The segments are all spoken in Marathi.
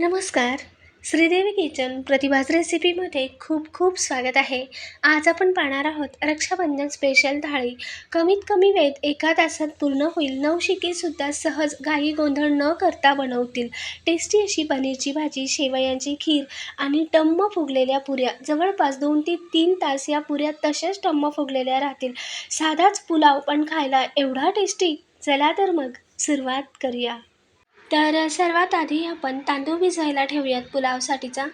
नमस्कार. श्रीदेवी किचन प्रतिभाज रेसिपीमध्ये खूप खूप स्वागत आहे. आज आपण पाहणार आहोत रक्षाबंधन स्पेशल थाळी. कमीत कमी वेळेत एका तासात पूर्ण होईल. नवशिकेसुद्धा सहज घाई गोंधळ न करता बनवतील. टेस्टी अशी पनीरची भाजी शेवयांची खीर आणि टम्म फुगलेल्या पुऱ्या. जवळपास दोन ते तीन तास या पुऱ्या तशाच टम्म फुगलेल्या राहतील. साधाच पुलाव पण खायला एवढा टेस्टी चला तर मग सुरुवात करूया. तर सर्वात आधी आपण तांदूळ भिजवायला ठेवूयात पुलावसाठीचा.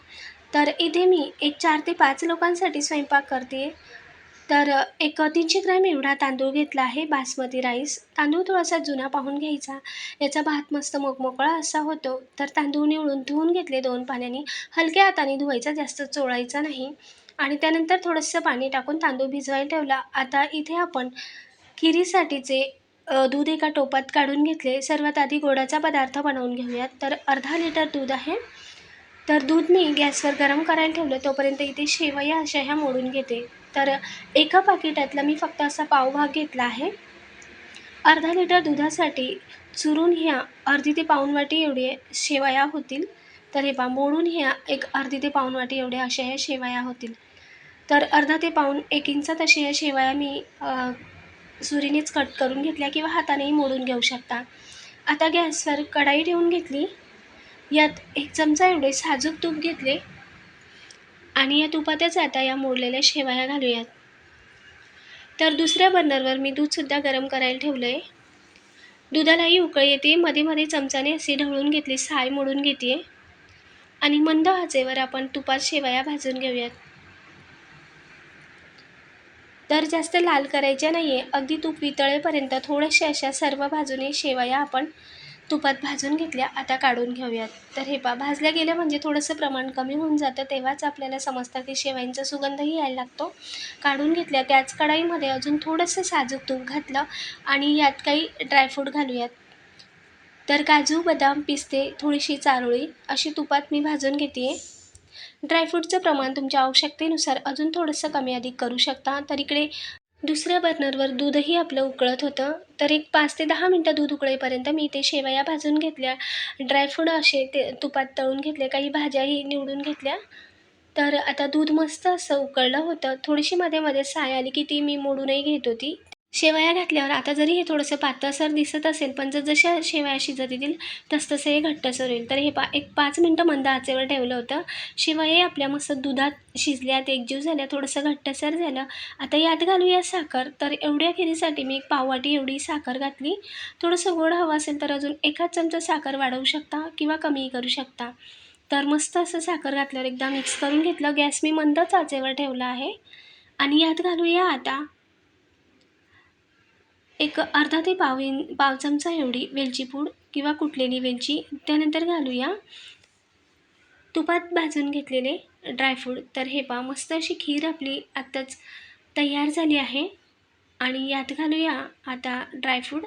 तर इथे मी एक चार ते पाच लोकांसाठी स्वयंपाक करते. आहे तर एक तीनशे ग्रॅम एवढा तांदूळ घेतला आहे बासमती राईस. तांदूळ थोडासा जुना पाहून घ्यायचा. याचा भात मस्त मोकमोकळा असा होतो. तर तांदूळ निवडून धुवून घेतले दोन पाण्याने. हलक्या हाताने धुवायचा जास्त चोळायचा नाही. आणि त्यानंतर थोडंसं पाणी टाकून तांदूळ भिजवायला ठेवला. आता इथे आपण खिरीसाठीचे दूध एका टोपात काढून घेतले. सर्वात आधी गोडाचा पदार्थ बनवून घेऊयात. तर अर्धा लिटर दूध आहे. तर दूध मी गॅसवर गरम करायला ठेवलं. तोपर्यंत इथे शेवया अशा ह्या मोडून घेते. तर एका पाकिटातला मी फक्त असा पावभाग घेतला आहे. अर्धा लिटर दुधासाठी चुरून ह्या अर्धी ते पाऊण वाटी एवढे शेवया होतील. तर हे पा मोडून ह्या एक अर्धी ते पाऊण वाटी एवढ्या अशा ह्या शेवया होतील. तर अर्धा ते पाऊण एक इंचात अशा ह्या शेवया मी सुरीनेच कट करून घेतल्या किंवा हातानेही मोडून घेऊ शकता. आता गॅसवर कढाई ठेवून घेतली. यात एक चमचा एवढे साजूक तूप घेतले आणि या तुपातच आता या मोडलेल्या शेवया घालूयात. तर दुसऱ्या बर्नरवर मी दूधसुद्धा गरम करायला ठेवलं आहे दुधालाही उकळ येते. मध्ये मध्ये चमचाने असे ढवळून घेतली साय मोडून घेते आणि मंद आचेवर आपण तुपात शेवया भाजून घेऊयात. तर जास्त लाल करायच्या नाही आहे अगदी तूप वितळेपर्यंत थोड्याशा अशा सर्व बाजूने शेवया आपण तुपात भाजून घेतल्या. आता काढून घेऊयात. तर हे पा भाजल्या गेल्या म्हणजे थोडंसं प्रमाण कमी होऊन जातं. तेव्हाच आपल्याला समजतं की शेवयांचा सुगंधही यायला लागतो. काढून घेतल्या. त्याच कढाईमध्ये अजून थोडंसं साजूक तूप घातलं आणि यात काही ड्रायफ्रूट घालूयात. तर काजू बदाम पिस्ते थोडीशी चारोळी अशी तुपात मी भाजून घेते आहे ड्रायफ्रूटचं प्रमाण तुमच्या आवश्यकतेनुसार अजून थोडंसं कमी अधिक करू शकता. तर इकडे दुसऱ्या बर्नरवर दूधही आपलं उकळत होतं. तर एक पाच ते दहा मिनटं दूध उकळेपर्यंत मी ते शेवया भाजून घेतल्या. ड्रायफ्रूट असे ते तुपात तळून घेतले काही भाज्याही निवडून घेतल्या. तर आता दूध मस्त असं उकळलं होतं. थोडीशी मध्ये मध्ये साय आली की ती मी मोडूनही घेत होती. शेवया घातल्यावर आता जरी हे थोडंसं पातळसर दिसत असेल पण जर जशा शेवया शिजत येतील तसतसं हे घट्टसर होईल. तर हे पा एक पाच मिनटं मंद आचेवर ठेवलं होतं. शेवया आपल्या मस्त दुधात शिजल्यात एकजीव झाल्या थोडंसं घट्टसर झालं. आता यात घालूया साखर. तर एवढ्या खिरीसाठी मी एक पाववाटी एवढी साखर घातली. थोडंसं गोड हवं असेल तर अजून एकाच चमचा साखर वाढवू शकता किंवा कमीही करू शकता. तर मस्त असं साखर घातल्यावर एकदा मिक्स करून घेतलं. गॅस मी मंदच आचेवर ठेवला आहे. आणि यात घालूया आता एक अर्धा ते पाव इन पाव चमचा एवढी वेलची पूड किंवा कुटलेली वेलची त्यानंतर घालूया. तुपात भाजून घेतलेले ड्रायफ्रूट तर हे पा मस्त अशी खीर आपली आत्ताच तयार झाली आहे. आणि यात घालूया आता ड्रायफ्रूट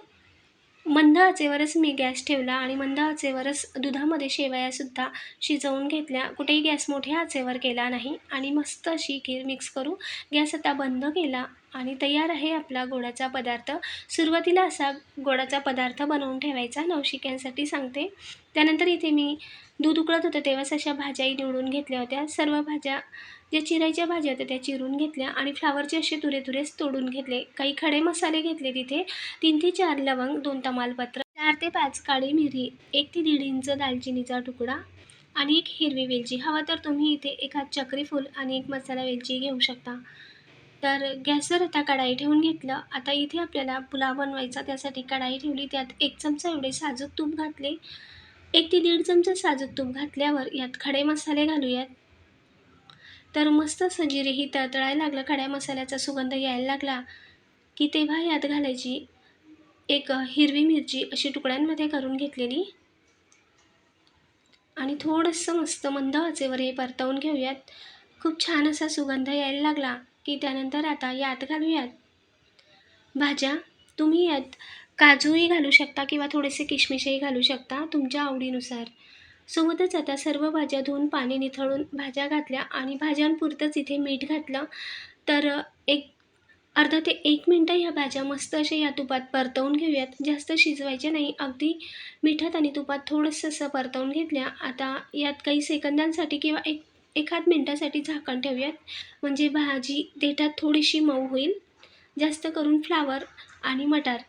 मंद आचेवरच मी गॅस ठेवला आणि मंद आचेवरच दुधामध्ये शेवयासुद्धा शिजवून घेतल्या. कुठेही गॅस मोठ्या आचेवर केला नाही. आणि मस्त अशी खीर मिक्स करू गॅस आता बंद केला आणि तयार आहे आपला गोडाचा पदार्थ. सुरुवातीला असा गोडाचा पदार्थ बनवून ठेवायचा. नवशिक्यांसाठी सांगते. त्यानंतर इथे मी दूध उकळत होतं तेव्हाच अशा भाज्याही निवडून घेतल्या होत्या. सर्व भाज्या ज्या चिरायच्या भाज्या होत्या त्या चिरून घेतल्या आणि फ्लावरचे असे तुरे तुरेच तोडून घेतले. काही खडे मसाले घेतले तिथे. तीन ते चार लवंग दोन तमालपत्र चार ते पाच काळी मिरी एक ते दीड इंच दालचिनीचा तुकडा आणि एक हिरवी वेलची. हवा तर तुम्ही इथे एखाद चक्री फूल आणि एक मसाला वेलची घेऊ शकता. तर गॅसवर आता कढाई ठेवून घेतलं. आता इथे आपल्याला पुलाव बनवायचा. त्यासाठी कढाई ठेवली. त्यात एक चमचा एवढे साजूक तूप घातले. एक ते दीड चमचा साजूक तूप घातल्यावर यात खडे मसाले घालूयात. तर मस्त असं जिरेही तळतळायला लागलं खड्या मसाल्याचा सुगंध यायला लागला. की तेव्हा यात घालायची एक हिरवी मिरची अशी तुकड्यांमध्ये करून घेतलेली. आणि थोडंसं मस्त मंद आचेवर हे परतवून घेऊयात. खूप छान असा सुगंध यायला लागला की त्यानंतर आता यात घालूयात. भाज्या तुम्ही यात काजूही घालू शकता किंवा थोडेसे किशमिशही घालू शकता तुमच्या आवडीनुसार. सोबतच आता सर्व भाज्या धुवून पाणी निथळून भाज्या घातल्या आणि भाज्यांपुरतंच इथे मीठ घातलं. तर एक अर्धा ते एक मिनटं ह्या भाज्या मस्त अशा या तुपात परतवून घेऊयात. जास्त शिजवायच्या नाही अगदी मिठात आणि तुपात थोडंसं असं परतवून घेतल्या. आता यात काही सेकंदांसाठी किंवा एक एखाद मिनटासाठी झाकण ठेवूयात. म्हणजे भाजी देठात थोडीशी मऊ होईल. जास्त करून फ्लावर आणि मटार.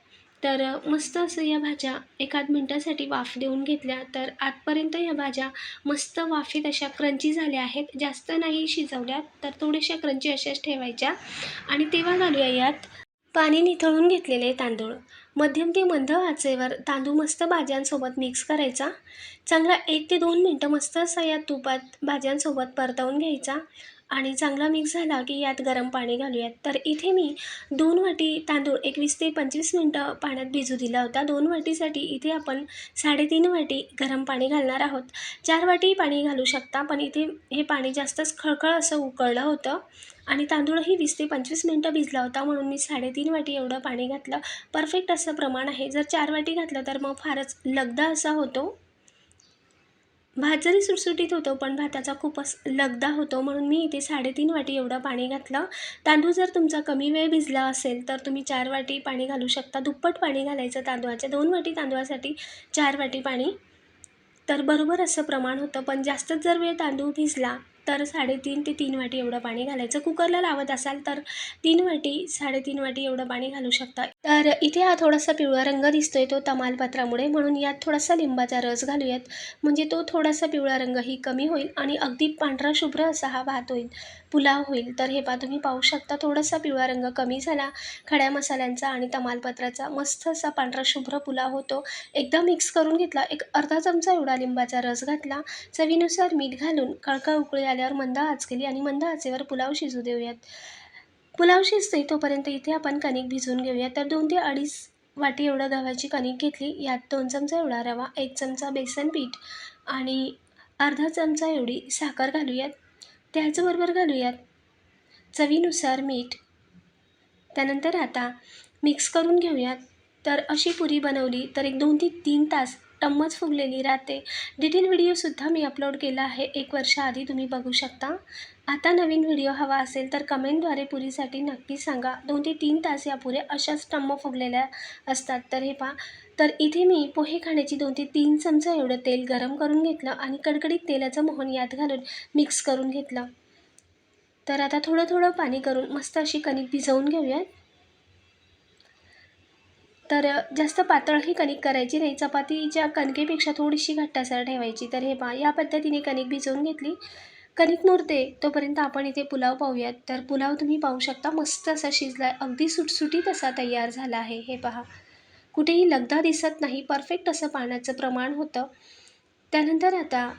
तर मस्त असं या भाज्या एखाद मिनटासाठी वाफ देऊन घेतल्या. तर आतपर्यंत या भाज्या मस्त वाफेत अशा क्रंची झाल्या आहेत. जास्त नाही शिजवल्या तर थोड्याशा क्रंची अशाच ठेवायच्या. आणि तेव्हा घालूया यात पाणी निथळून घेतलेले तांदूळ. मध्यम ते मंद आचेवर तांदूळ मस्त भाज्यांसोबत मिक्स करायचा. चांगला एक ते दोन मिनटं मस्त असा या तुपात भाज्यांसोबत परतवून घ्यायचा. आणि चांगला मिक्स झाला की यात गरम पाणी घालूयात. तर इथे मी दोन वाटी तांदूळ एकवीस ते पंचवीस मिनटं पाण्यात भिजू दिला होता. दोन वाटीसाठी इथे आपण साडेतीन वाटी गरम पाणी घालणार आहोत. चार वाटी पाणी घालू शकता पण इथे हे पाणी जास्तच खळखळ असं उकळलं होतं आणि तांदूळही वीस ते पंचवीस मिनटं भिजला होता म्हणून मी साडेतीन वाटी एवढं पाणी घातलं. परफेक्ट असं प्रमाण आहे. जर चार वाटी घातलं तर मग फारच लगदा असा होतो. भात जरी सुटसुटीत होतो पण भाताचा खूपच लगदा होतो. म्हणून मी इथे साडेतीन वाटी एवढं पाणी घातलं. तांदूळ जर तुमचा कमी वेळ भिजला असेल तर तुम्ही चार वाटी पाणी घालू शकता. दुप्पट पाणी घालायचं तांदळाच्या दोन वाटी तांदळासाठी चार वाटी पाणी. तर बरोबर असं प्रमाण होतं. पण जास्तच जर वेळ तांदूळ भिजला तर साडेतीन ते तीन वाटी एवढं पाणी घालायचं. कुकरला लावत असाल तर तीन वाटी साडेतीन वाटी एवढं पाणी घालू शकता. तर इथे हा थोडासा पिवळा रंग दिसतोय तो तमालपत्रामुळे. म्हणून यात थोडासा लिंबाचा रस घालूयात. म्हणजे तो थोडासा पिवळा रंगही कमी होईल आणि अगदी पांढरा शुभ्र असा हा भात होईल. पुलाव होईल. तर हे पा तुम्ही पाहू शकता थोडासा पिवळा रंग कमी झाला. खड्या मसाल्यांचा आणि तमालपत्राचा मस्त असा पांढरा शुभ्र पुलाव होतो. एकदा मिक्स करून घेतला एक अर्धा चमचा एवढा लिंबाचा रस घातला. चवीनुसार मीठ घालून कळकळ उकळी आल्यावर मंद आच केली आणि मंद आचेवर पुलाव शिजू देऊयात. पुलाव शिजते तोपर्यंत इथे आपण कणिक भिजवून घेऊया तर दोन ते अडीच वाटी एवढं गव्हाची कणिक घेतली. यात दोन चमचा एवढा रवा एक चमचा बेसन पीठ आणि अर्धा चमचा एवढी साखर घालूयात. त्याचबरोबर घालूयात. चवीनुसार मीठ. त्यानंतर आता मिक्स करून घेऊयात. तर अशी पुरी बनवली तर एक दोन ते तीन तास टम्मच फुगलेली राहते. डिटेल व्हिडिओसुद्धा मी अपलोड केला आहे. एक वर्षाआधी तुम्ही बघू शकता. आता नवीन व्हिडिओ हवा असेल तर कमेंटद्वारे पुरीसाठी नक्की सांगा. दोन ते तीन तास या पुऱ्या अशाच टम्म फुगलेल्या असतात. तर हे पहा तर इथे मी पोहे खाण्याची दोन ते तीन चमचा एवढं तेल गरम करून घेतलं आणि कडकडीत तेलाचं मोहन यात घालून मिक्स करून घेतलं. तर आता थोडं थोडं पाणी करून मस्त अशी कणिक भिजवून घेऊयात. तर जास्त पातळही कणिक करायची नाही चपातीच्या कणकेपेक्षा थोडीशी घट्टासर ठेवायची. तर हे पहा या पद्धतीने कणिक भिजवून घेतली. कणिक मुरते तोपर्यंत आपण इथे पुलाव पाहूयात. तर पुलाव तुम्ही पाहू शकता मस्त असा शिजला आहे अगदी सुटसुटीत असा तयार झाला आहे. हे पहा. कुठेही लगदा दिसत नाही परफेक्ट असं पाण्याचं प्रमाण होतं. त्यानंतर आता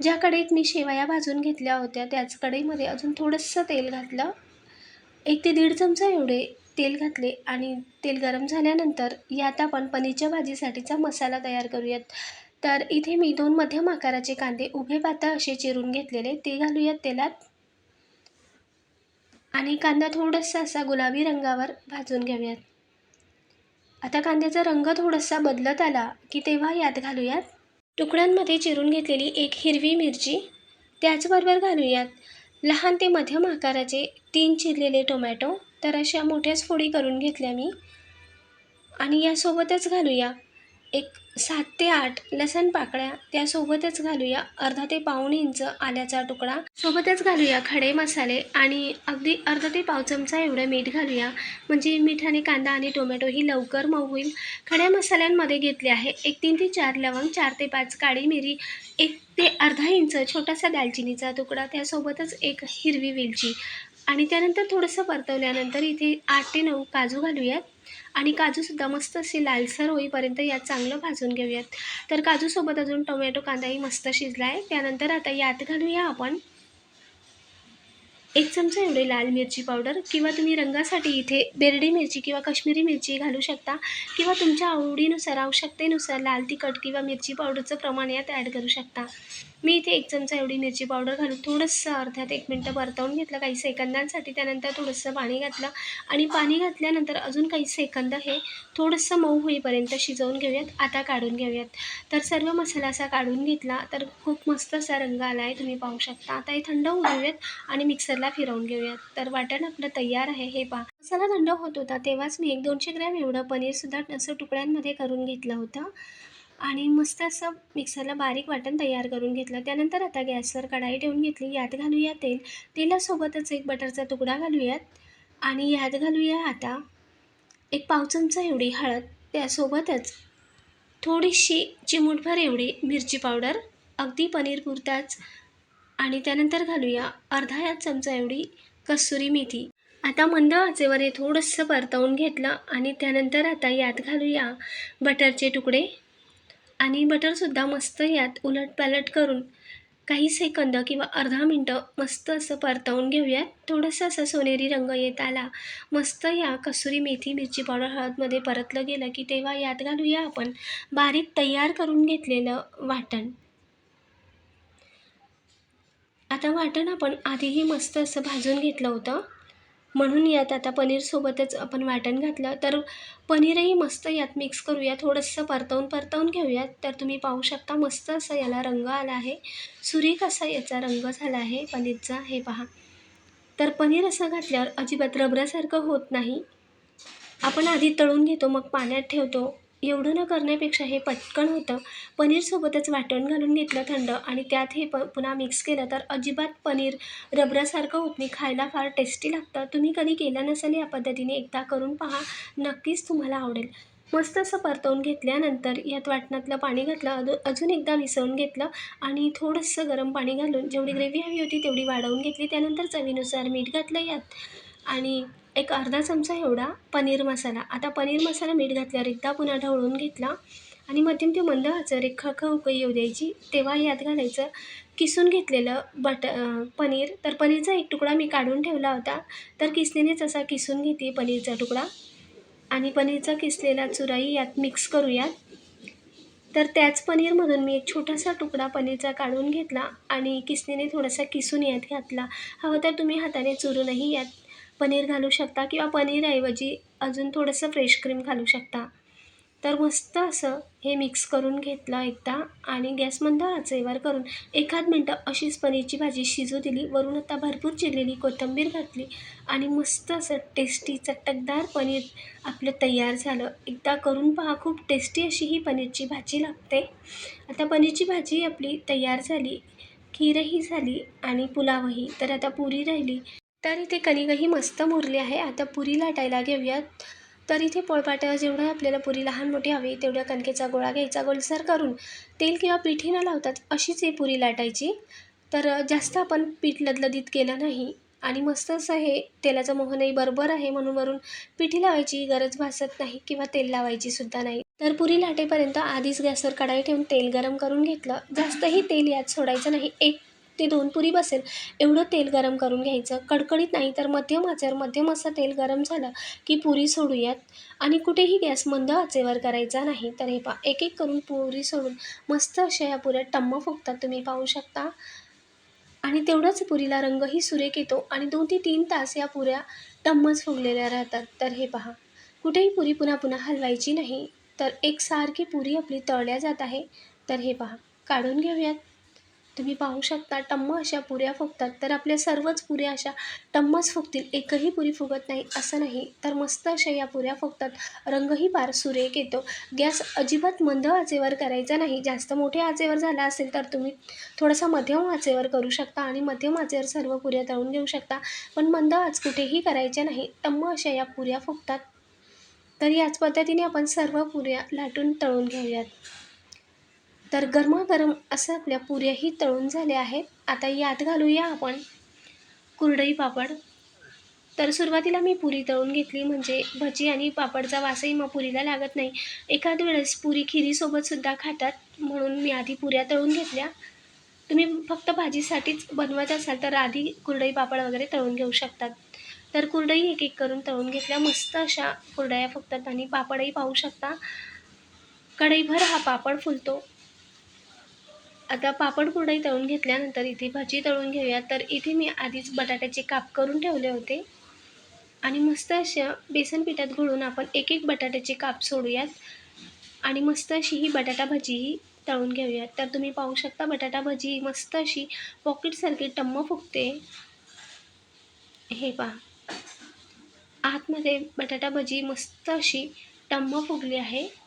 ज्या कढईत मी शेवया भाजून घेतल्या होत्या त्याच कढईमध्ये अजून थोडंसं तेल घातलं. एक ते दीड चमचा एवढे तेल घातले आणि तेल गरम झाल्यानंतर यात आपण पनीरच्या भाजीसाठीचा मसाला तयार करूयात. तर इथे मी दोन मध्यम आकाराचे कांदे उभे पातळ असे चिरून घेतलेले ते घालूयात तेलात. आणि कांदा थोडासा असा गुलाबी रंगावर भाजून घेऊयात. आता कांद्याचा रंग थोडासा बदलत आला की तेव्हा यात घालूयात. तुकड्यांमध्ये चिरून घेतलेली एक हिरवी मिरची त्याचबरोबर घालूयात लहान ते मध्यम आकाराचे तीन चिरलेले टोमॅटो तर अशा मोठ्याच फोडी करून घेतल्या मी. आणि यासोबतच घालूया एक सात ते आठ लसण पाकळ्या त्यासोबतच घालूया. अर्धा ते पाऊण इंच आल्याचा तुकडा. सोबतच घालूया खडे मसाले आणि अगदी अर्धा ते पाव चमचा एवढं मीठ घालूया. म्हणजे मिठाने कांदा आणि टोमॅटो ही लवकर मऊ होईल. खड्या मसाल्यांमध्ये घेतले आहे एक तीन ते चार लवंग चार ते पाच काळी मिरी एक ते अर्धा इंच छोटासा दालचिनीचा तुकडा त्यासोबतच एक हिरवी वेलची. आणि त्यानंतर थोडंसं परतवल्यानंतर इथे आठ ते नऊ काजू घालूयात. आणि काजूसुद्धा मस्त असे लालसर होईपर्यंत यात चांगलं भाजून घेऊयात. तर काजूसोबत अजून टोमॅटो कांदाही मस्त शिजला आहे त्यानंतर आता यात घालूया आपण एक चमचा एवढे लाल मिरची पावडर. किंवा तुम्ही रंगासाठी इथे बेरडी मिरची किंवा काश्मीरी मिरची घालू शकता. किंवा तुमच्या आवडीनुसार आवश्यकतेनुसार लाल तिखट किंवा मिरची पावडरचं प्रमाण यात ॲड करू शकता. मी इथे एक चमचा एवढी मिरची पावडर घालून थोडंसं अर्ध्यात एक मिनटं परतवून घेतलं. काही सेकंदांसाठी त्यानंतर थोडंसं पाणी घातलं. आणि पाणी घातल्यानंतर अजून काही सेकंद हे थोडंसं मऊ होईपर्यंत शिजवून घेऊयात. आता काढून घेऊयात. तर सर्व मसाला असा काढून घेतला तर खूप मस्त असा रंग आला आहे तुम्ही पाहू शकता. आता हे थंड होऊ देऊयात आणि मिक्सरला फिरवून घेऊयात. तर वाटण आपलं तयार आहे. हे पहा. मसाला थंड होत होता तेव्हाच मी एक दोनशे ग्रॅम एवढं पनीरसुद्धा असं तुकड्यांमध्ये करून घेतलं होतं. आणि मस्त असं मिक्सरला बारीक वाटण तयार करून घेतलं. त्यानंतर आता गॅसवर कढाई ठेवून घेतली. यात घालूया तेल. तेलासोबतच एक बटरचा तुकडा घालूयात. आणि यात घालूया आता एक पाव चमचा एवढी हळद. त्यासोबतच थोडीशी चिमूटभर एवढी मिरची पावडर. अगदी पनीर पुरताच. आणि त्यानंतर घालूया अर्धा या चमचा एवढी कसुरी मेथी. आता मंद आचेवर हे थोडंसं परतवून घेतलं. आणि त्यानंतर आता यात घालूया बटरचे तुकडे. आणि बटरसुद्धा मस्त यात उलट पॅलट करून काही सेकंद किंवा अर्धा मिनटं मस्त असं परतवून घेऊयात. थोडंसं असं सोनेरी रंग येत आला. मस्त या कसुरी मेथी मिरची पावडर हळदमध्ये परतलं गेलं की तेव्हा यात घालूया आपण बारीक तयार करून घेतलेलं वाटण. आता वाटण आपण आधीही मस्त असं भाजून घेतलं होतं. म्हणून यात आता पनीरसोबतच आपण वाटण घातलं. तर पनीरही मस्त यात मिक्स करूया थोडंसं परतवून परतवून घेऊयात. तर तुम्ही पाहू शकता मस्त असा याला रंग आला आहे. सुरेख असा याचा रंग झाला आहे पनीरचा हे पहा. तर पनीर असं घातल्यावर अजिबात रबरासारखं होत नाही. आपण आधी तळून घेतो मग पाण्यात ठेवतो. एवढं न करण्यापेक्षा हे पटकन होतं. पनीरसोबतच वाटण घालून घेतलं थंड आणि त्यात हे प पुन्हा मिक्स केलं तर अजिबात पनीर रबरासारखं होत नाही खायला फार टेस्टी लागतं. तुम्ही कधी केलं नसेल या पद्धतीने एकदा करून पहा. नक्कीच तुम्हाला आवडेल. मस्त असं परतवून घेतल्यानंतर यात वाटणातलं पाणी घातलं. अजून अजून एकदा मिसळून घेतलं आणि थोडंसं गरम पाणी घालून जेवढी ग्रेव्ही हवी होती तेवढी वाढवून घेतली. त्यानंतर चवीनुसार मीठ घातलं यात. आणि एक अर्धा चमचा एवढा पनीर मसाला. आता पनीर मसाला मीठ घातल्यावर एकदा पुन्हा ढवळून घेतला आणि मध्यम ते मंद आचर एक खळखळ उकळी येऊ द्यायची. तेव्हा यात घालायचं किसून घेतलेलं बट पनीर. तर पनीरचा एक तुकडा मी काढून ठेवला होता. तर किसणीनेच असा किसून घेते पनीरचा तुकडा. आणि पनीरचा किसलेला चुराई यात मिक्स करूयात. तर त्याच पनीरमधून मी एक छोटासा तुकडा पनीरचा काढून घेतला आणि किसणीने थोडासा किसून यात घातला. हवं तर तुम्ही हाताने चुरूनही यात पनीर घालू शकता किंवा पनीरऐवजी अजून थोडंसं फ्रेश क्रीम घालू शकता. तर मस्त असं हे मिक्स करून घेतलं एकदा आणि गॅस मंद आचेवर करून एखाद मिनटं अशीच पनीरची भाजी शिजू दिली. वरून आता भरपूर चिरलेली कोथिंबीर घातली आणि मस्त असं टेस्टी चटकदार पनीर आपलं तयार झालं. एकदा करून पहा खूप टेस्टी अशी ही पनीरची भाजी लागते. आता पनीरची भाजी आपली तयार झाली खीरही झाली आणि पुलावही. तर आता पुरी राहिली. तर इथे कणिकही मस्त मुरली आहे. आता पुरी लाटायला घेऊयात. तर इथे पोळपाट्यावर जेवढं आपल्याला पुरी लहान मोठी हवी तेवढ्या कणकेचा गोळा घ्यायचा गोलसर करून तेल किंवा पिठी न लावतात अशीच ही पुरी लाटायची. तर जास्त आपण पीठ लदलदीत केलं नाही आणि मस्त असं हे तेलाचं मोहनही बरोबर आहे म्हणून वरून पिठी लावायची गरज भासत नाही किंवा तेल लावायची सुद्धा नाही. तर पुरी लाटेपर्यंत आधीच गॅसवर कढाई ठेवून तेल गरम करून घेतलं. जास्तही तेल यात सोडायचं नाही. एक ते दोन पुरी बसेल. एवढं तेल गरम करून घ्यायचं. कडकडीत नाही तर मध्यम आचेवर मध्यम असं तेल गरम झालं की पुरी सोडूयात. आणि कुठेही गॅस मंद आचेवर करायचा नाही. तर हे पा एक एक करून पुरी सोडून मस्त अशा या पुऱ्या टम्म फुगतात. तुम्ही पाहू शकता. आणि तेवढंच पुरीला रंगही सुरेख येतो. आणि दोन ते तीन तास या पुऱ्या टम्मच फुगलेल्या राहतात. तर हे पहा कुठेही पुरी पुन्हा पुन्हा हलवायची नाही. तर एकसारखी पुरी आपली तळल्या जात आहे. तर हे पहा काढून घेऊयात. तुम्ही पाहू शकता टम्म अशा पुऱ्या फुगतात. तर आपल्या सर्वच पुऱ्या अशा टम्मच फुगतील. एकही पुरी फुगत नाही असं नाही. तर मस्त अशा या पुऱ्या फुगतात. रंगही फार सुरेख येतो. गॅस अजिबात मंद आचेवर करायचा नाही. जास्त मोठ्या आचेवर झाला असेल तर तुम्ही थोडासा मध्यम आचेवर करू शकता आणि मध्यम आचेवर सर्व पुऱ्या तळून घेऊ शकता. पण मंद आच कुठेही करायच्या नाही. टम्म अशा या पुऱ्या फुगतात. तर याच पद्धतीने आपण सर्व पुऱ्या लाटून तळून घेऊयात. तर गरमागरम असं आपल्या पुऱ्याही तळून झाल्या आहेत. आता यात घालूया आपण कुरडई पापड. तर सुरुवातीला मी पुरी तळून घेतली म्हणजे भजी आणि पापडचा वासही मग पुरीला लागत नाही. एखाद वेळेस पुरी खिरीसोबतसुद्धा खातात म्हणून मी आधी पुऱ्या तळून घेतल्या. तुम्ही फक्त भाजीसाठीच बनवत असाल तर आधी कुरडई पापड वगैरे तळून घेऊ शकतात. तर कुरडई एक एक करून तळून घेतल्या. मस्त अशा कुरडया फक्त आणि पापडही पाहू शकता. कढईभर हा पापड फुलतो. आता पापड कुरडई तळून घेतल्यानंतर इथे भाजी तळून घेऊया. तर इथे मी आधीच बटाट्याचे काप करून ठेवले होते. आणि मस्त अशा बेसन पिठात घोळून आपण एक एक बटाट्याचे काप सोडूयात. आणि मस्त अशी ही बटाटा भजीही तळून घेऊयात. तर तुम्ही पाहू शकता बटाटा भजी मस्त अशी पॉकेटसारखी टम्म फुगते. हे पहा. आतमध्ये बटाटा भजी मस्त अशी टम्म फुगली आहे.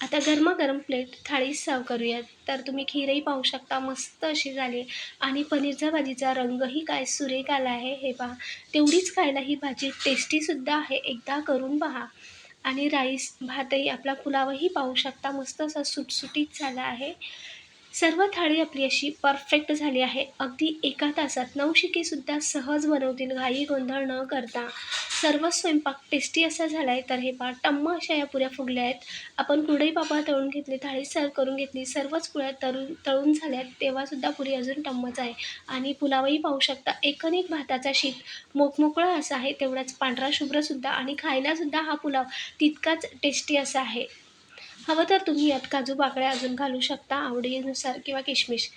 आता गरमागरम प्लेट थाळी सर्व करूयात. तर तुम्ही खीरही पाहू शकता मस्त अशी झाली आणि पनीरच्या भाजीचा रंगही काय सुरेख आला आहे हे पहा. तेवढीच खायला ही भाजी टेस्टीसुद्धा आहे. एकदा करून पहा. आणि राईस भातही आपला पुलावही पाहू शकता. मस्त असा सुटसुटीत झाला आहे. सर्व थाळी आपली अशी परफेक्ट झाली आहे. अगदी एका तासात नवशिकेसुद्धा सहज बनवतील घाई गोंधळ न करता. सर्व स्वयंपाक टेस्टी असा झाला आहे तर हे पहा टम्म अशा या पुऱ्या फुगल्या आहेत. आपण कुडई पापा तळून घेतली थाळी सर्व करून घेतली सर्वच पुऱ्या तळून तळून झाल्यात तेव्हासुद्धा पुरी अजून टम्मच आहे. आणि पुलावही पाहू शकता एकनेक भाताचा शीत मोकमोकळा असा आहे तेवढाच पांढरा शुभ्रसुद्धा आणि खायलासुद्धा हा पुलाव तितकाच टेस्टी असा आहे. हवं तर तुम्ही यात काजू बाकड्या अजून घालू शकता. आवडीनुसार किंवा किशमिश.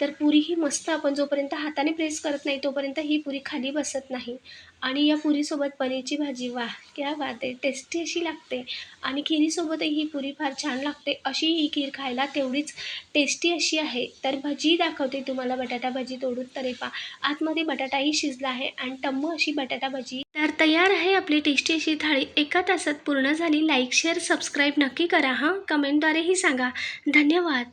तर पुरी ही मस्त आपण जोपर्यंत हाताने प्रेस करत नाही तोपर्यंत ही पुरी खाली बसत नाही. आणि या पुरीसोबत पनीरची भाजी वाह क्या वा आहे. टेस्टी अशी लागते. आणि खिरीसोबतही ही पुरी फार छान लागते. अशी ही खीर खायला तेवढीच टेस्टी अशी आहे. तर भजी दाखवते तुम्हाला बटाटा भजी तोडून. तरी पा आतमध्ये बटाटाही शिजला आहे आणि टम्म अशी बटाटा भजी. तर तयार आहे आपली टेस्टी अशी थाळी. एका तासात पूर्ण झाली. लाईक शेअर सबस्क्राईब नक्की करा हां. कमेंटद्वारेही सांगा. धन्यवाद.